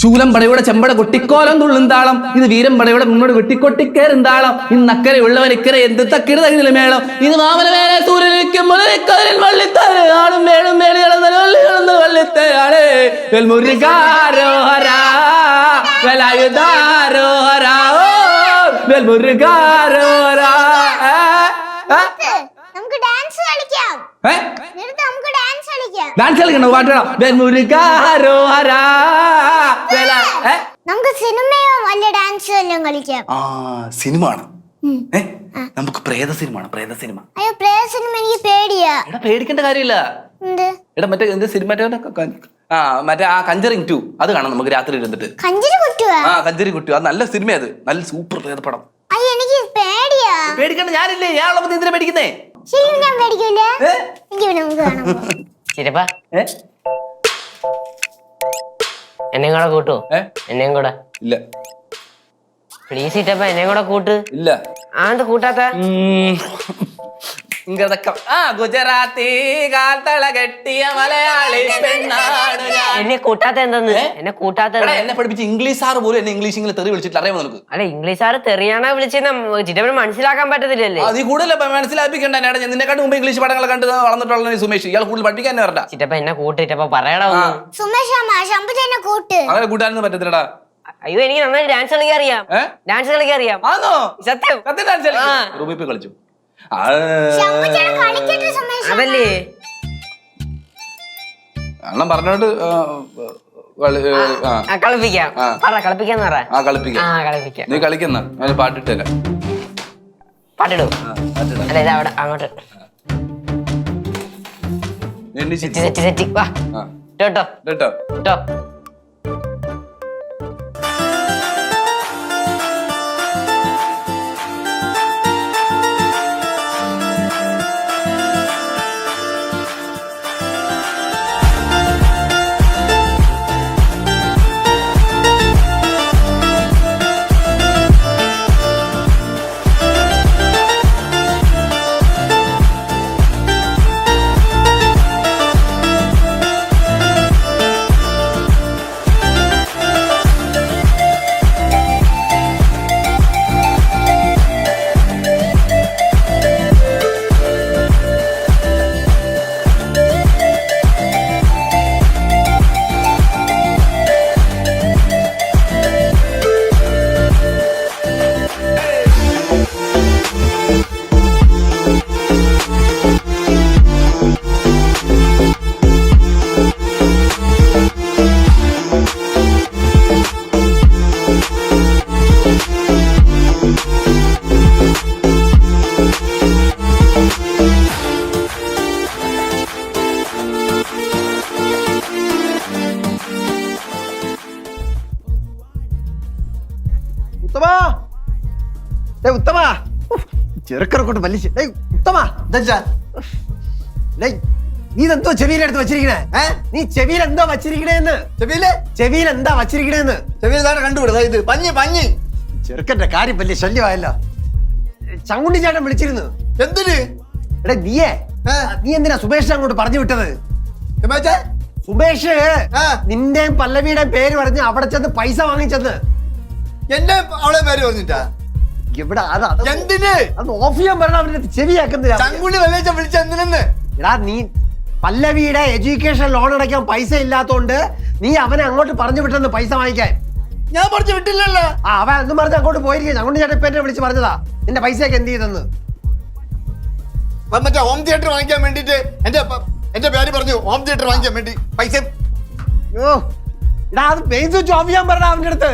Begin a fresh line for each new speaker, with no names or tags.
ശൂലം പടയുടെ ചെമ്പട കൊട്ടിക്കോലം തുള്ളും താളം. ഇത് വീരം പടയുടെ മുന്നോട് വെട്ടിക്കൊട്ടിക്കേറുന്താളം താളം. ഇന്നക്കരെ ഉള്ളവൻ ഇക്കരെ എന്ത് തക്കിട് മേളം. ഇത് മാമന മേലെ സൂര്യനിക്കും മുതലിക്കതിൽ വള്ളിത്തേര് ആളും മേളും മേളി ഇളന്നൽ വള്ളി ഇളന്നൽ വള്ളിത്തേരാളേ വെൽമുരുകാരോഹരാ വെലായുധാരോഹരാ വെൽമുരുകാരോഹരാ
നമുക്ക് ഡാൻസ് കളിക്കാം.
ഏ?
നിർത്ത് നമുക്ക് ഡാൻസ് കളിക്കാം
ഡാൻസ് കളിക്കണോ? പാട്ടോ വെൽമുരുകാരോഹരാ വെല.
നമുക്ക് സിനിമയോ വല്ല ഡാൻസോ എല്ലാം കളിക്കാം.
ആ സിനിമ ആണ് നമുക്ക് പ്രേത സിനിമയാണ് പ്രേത സിനിമ.
അയ്യോ പ്രേത സിനിമ എനിക്ക് പേടിയാ.
എടാ പേടിക്കേണ്ട കാര്യമില്ല.
എന്ത്?
എടാ മറ്റേ എന്ത് സിനിമ ആ മറ്റേ ആ കഞ്ചറിങ് ടു. അത് കാണാം നമുക്ക് രാത്രി ഇരുന്നിട്ട്.
കഞ്ചറി കുട്ടുവാ
ആ കഞ്ചറി കുട്ടു അത് നല്ല സിനിമ അത്. നല്ല സൂപ്പർ പ്രേത പടം.
അയ്യോ എനിക്ക് പേടിയാ.
പേടിക്കണ്ട ഞാനില്ലേ? ഞാനുള്ളപ്പോ എന്തിനാ പേടിക്കുന്നേ?
ശരി ഞാൻ പേടിക്കില്ല?
ഏ?
എനിക്ക് പിന്നെ നമുക്ക് കാണാം.
ചിരപ്പ? എന്നെയും കൂടെ കൂട്ടു? എന്നെയും കൂടെ.
ഇല്ല.
പ്ലീസ് ചിറ്റപ്പ എന്നെയും കൂടെ കൂട്ട്.
ഇല്ല.
ആന്ത് കൂട്ടാത്ത.
ഇങ്ങതൊക്കെ. ആ ഗുജറാത്തി കാൽത്തള കെട്ടിയ മലയാളി പെണ്ണാണ് ഞാൻ.
എന്നെ കൂട്ടാത്ത എന്തെന്ന്? എന്നെ കൂട്ടാത്ത
എടാ, എന്നെ പഠിപ്പിച്ച് ഇംഗ്ലീഷ് സാറ് പോലും എന്നെ ഇംഗ്ലീഷ് ഇങ്ങനെ തെറി വിളിച്ചിട്ട് അറിയാമോ നിനക്ക്?
അല്ല ഇംഗ്ലീഷുകാർ തെറിയാണോ വിളിച്ചെന്ന് ചിറ്റപ്പന് മനസ്സിലാക്കാൻ പറ്റത്തില്ലല്ലേ?
അത് കൂടുതൽ മനസ്സിലാപ്പിക്കണ്ട എടാ ഞാൻ നിന്നെക്കാട്ടും മുമ്പ് ഇംഗ്ലീഷ് പടങ്ങൾ കണ്ട് വളർന്നിട്ടുള്ള ഈ സുമേഷ്. ഇയാൾ കൂടുതൽ പഠിക്കാൻ തന്നെ വരണ്ട.
ചിറ്റപ്പ എന്നെ കൂട്ടിട്ടപ്പ പറയടാ ഒന്ന്.
സുമേഷ് അമ്മ ശമ്പുചേനെ കൂട്ട്.
അങ്ങനെ കൂട്ടാനൊന്നും പറ്റത്തില്ലടാ.
അയ്യോ എനിക്ക് നന്നായി ഡാൻസ് കളിക്കാൻ അറിയാം? ഡാൻസ് കളിക്കാൻ അറിയാം.
ആന്നോ?
സത്യം?
സത്യം ഡാൻസ് കളിക്കും?
ആ.
റൂമിൽ പോയി കളിച്ചു.
അതല്ലേ?
അണ്ണൻ പറഞ്ഞോണ്ട്
കളിപ്പിക്കാം. പറ കളിപ്പിക്കാന്ന് പറ.
ആ കളിപ്പിക്കാം.
ആ കളിപ്പിക്കാം.
നീ കളിക്കുന്ന ഞാൻ പാട്ടിട്ടല്ല
പാട്ടിടും. അല്ല ഇതാ അവിടെ അങ്ങോട്ട്. സെറ്റി സെറ്റി വാ. കേട്ടോ
കേട്ടോ
കേട്ടോ
ഉത്തമാ. ഡേയ് ഉത്തമാ. കൊണ്ട് വലിച്ച് ഡേയ് ഉത്തമാ.
ഇതെന്താ?
ഡേയ് നീ ഇതെന്തോ ചെവിയിലെടുത്ത് വെച്ചിരിക്കണേ?
ഏ?
നീ ചെവിയിൽ എന്തോ വച്ചിരിക്കണേന്ന്?
ചെവിയിൽ?
ചെവിയിൽ എന്താ വച്ചിരിക്കണേന്ന്?
ചെവിയിൽ താഴെ കണ്ടുപിടുക ഇത് പഞ്ഞി പഞ്ഞി.
ചെറുക്കന്റെ കാര്യം വലിയ ശല്യമായല്ലോ. ചങ്കുണ്ടി ചേട്ടൻ വിളിച്ചിരുന്നു.
എന്തിന്?
എടാ നീയേ. നീ എന്തിനാ സുമേഷിനെ അങ്ങോട്ട് പറഞ്ഞു വിട്ടത്? സുമേഷ്? നിന്റെയും പല്ലവിയുടെയും പേര് പറഞ്ഞ് അവിടെ ചെന്ന് പൈസ വാങ്ങിച്ചെന്ന്.
എന്റെ അവളെ പേര് പറഞ്ഞിട്ടാ?
ഇവിടെ അത്
എന്തിന്?
അത് ഓഫ് ചെയ്യാൻ പറഞ്ഞ അവന്റെ ചെവിയാക്കുന്നില്ല
ചങ്കുള്ളി വെള്ളിച്ച വിളിച്ച എന്തിനെന്ന്?
എടാ നീ പല്ലവിയുടെ എഡ്യൂക്കേഷൻ ലോൺ അടയ്ക്കാൻ പൈസ ഇല്ലാത്തോണ്ട് നീ അവനെ അങ്ങോട്ട് പറഞ്ഞു വിട്ടെന്ന് പൈസ വാങ്ങിക്കാൻ.
ഞാൻ പറഞ്ഞു വിട്ടില്ലല്ലോ.
ആ അവൻ എന്നും പറഞ്ഞ് അങ്ങോട്ട് പോയിരിക്കും ഇപ്പൊ എന്നെ വിളിച്ച് പറഞ്ഞതാ. നിന്റെ പൈസയൊക്കെ എന്ത് ചെയ്തെന്ന്?
മറ്റേ ഹോം തിയേറ്റർ വാങ്ങിക്കാൻ വേണ്ടിട്ട് എന്റെ എന്റെ പേര് പറഞ്ഞു. ഹോം തിയേറ്റർ വാങ്ങിക്കാൻ വേണ്ടി. പൈസ
ഓ എടാ അത് മെയിൻ സ്വിച്ച് ഓഫ് ചെയ്യാൻ പറഞ്ഞ അവന്റെ അടുത്ത്.